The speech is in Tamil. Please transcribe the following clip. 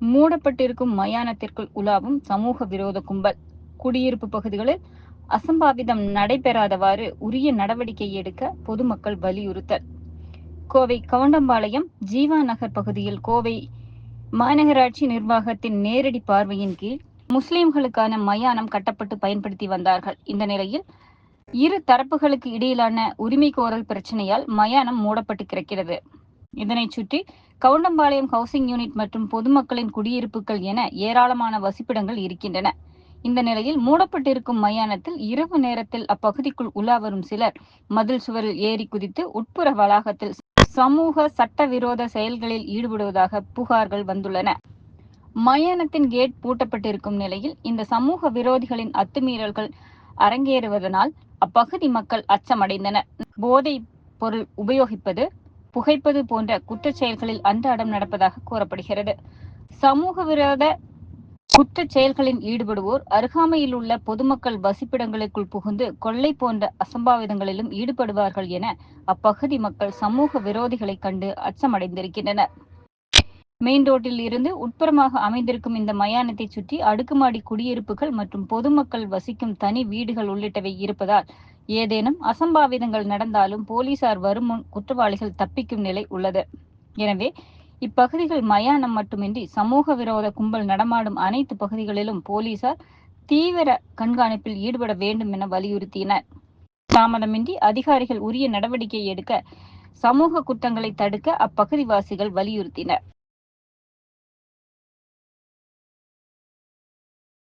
மூடப்பட்டிருக்கும் மயானத்திற்குள் உலாவும் சமூக விரோத கும்பல். குடியிருப்பு பகுதிகளில் அசம்பாவிதம் நடைபெறாதவாறு உரிய நடவடிக்கை எடுக்க பொதுமக்கள் வலியுறுத்தல். கோவை கவுண்டம்பாளையம் ஜீவா நகர் பகுதியில் கோவை மாநகராட்சி நிர்வாகத்தின் நேரடி பார்வையின் கீழ் முஸ்லிம்களுக்கான மயானம் கட்டப்பட்டு பயன்படுத்தி வந்தார்கள். இந்த நிலையில் இரு தரப்புகளுக்கு இடையிலான உரிமை கோரல் பிரச்சனையால் மயானம் மூடப்பட்டு கிடக்கிறது. இதனைச் சுற்றி கவுண்டம்பாளையம் ஹவுசிங் யூனிட் மற்றும் பொதுமக்களின் குடியிருப்புகள் என ஏராளமான வசிப்பிடங்கள் இருக்கின்றன. இந்த நிலையில் மூடப்பட்டிருக்கும் மயானத்தில் இரவு நேரத்தில் அப்பகுதிக்குள் உலா வரும் சிலர் மதில் சுவரில் ஏறி குதித்து உட்புற வளாகத்தில் சமூக சட்டவிரோத செயல்களில் ஈடுபடுவதாக புகார்கள் வந்துள்ளன. மயானத்தின் கேட் பூட்டப்பட்டிருக்கும் நிலையில் இந்த சமூக விரோதிகளின் அத்துமீறல்கள் அரங்கேறுவதனால் அப்பகுதி மக்கள் அச்சமடைந்தனர். போதை பொருள் உபயோகிப்பது புகைப்பது போன்ற குற்றச் செயல்களில் அன்றாடம் நடப்பதாக கூறப்படுகிறது. சமூக விரோத குற்ற செயல்களில் ஈடுபடுவோர் அருகாமையில் உள்ள பொதுமக்கள் வசிப்பிடங்களுக்குள் புகுந்து கொள்ளை போன்ற அசம்பாவிதங்களிலும் ஈடுபடுவார்கள் என அப்பகுதி மக்கள் சமூக விரோதிகளை கண்டு அச்சமடைந்திருக்கின்றனர். மெயின் ரோட்டில் இருந்து உட்புறமாக அமைந்திருக்கும் இந்த மயானத்தை சுற்றி அடுக்குமாடி குடியிருப்புகள் மற்றும் பொதுமக்கள் வசிக்கும் தனி வீடுகள் உள்ளிட்டவை இருப்பதால் ஏதேனும் அசம்பாவிதங்கள் நடந்தாலும் போலீசார் வரும் முன் குற்றவாளிகள் தப்பிக்கும் நிலை உள்ளது. எனவே இப்பகுதிகள் மயானம் மட்டுமின்றி சமூக விரோத கும்பல் நடமாடும் அனைத்து பகுதிகளிலும் போலீசார் தீவிர கண்காணிப்பில் ஈடுபட வேண்டும் என வலியுறுத்தினர். தாமதமின்றி அதிகாரிகள் உரிய நடவடிக்கை எடுக்க சமூக குற்றங்களை தடுக்க அப்பகுதிவாசிகள் வலியுறுத்தினர்.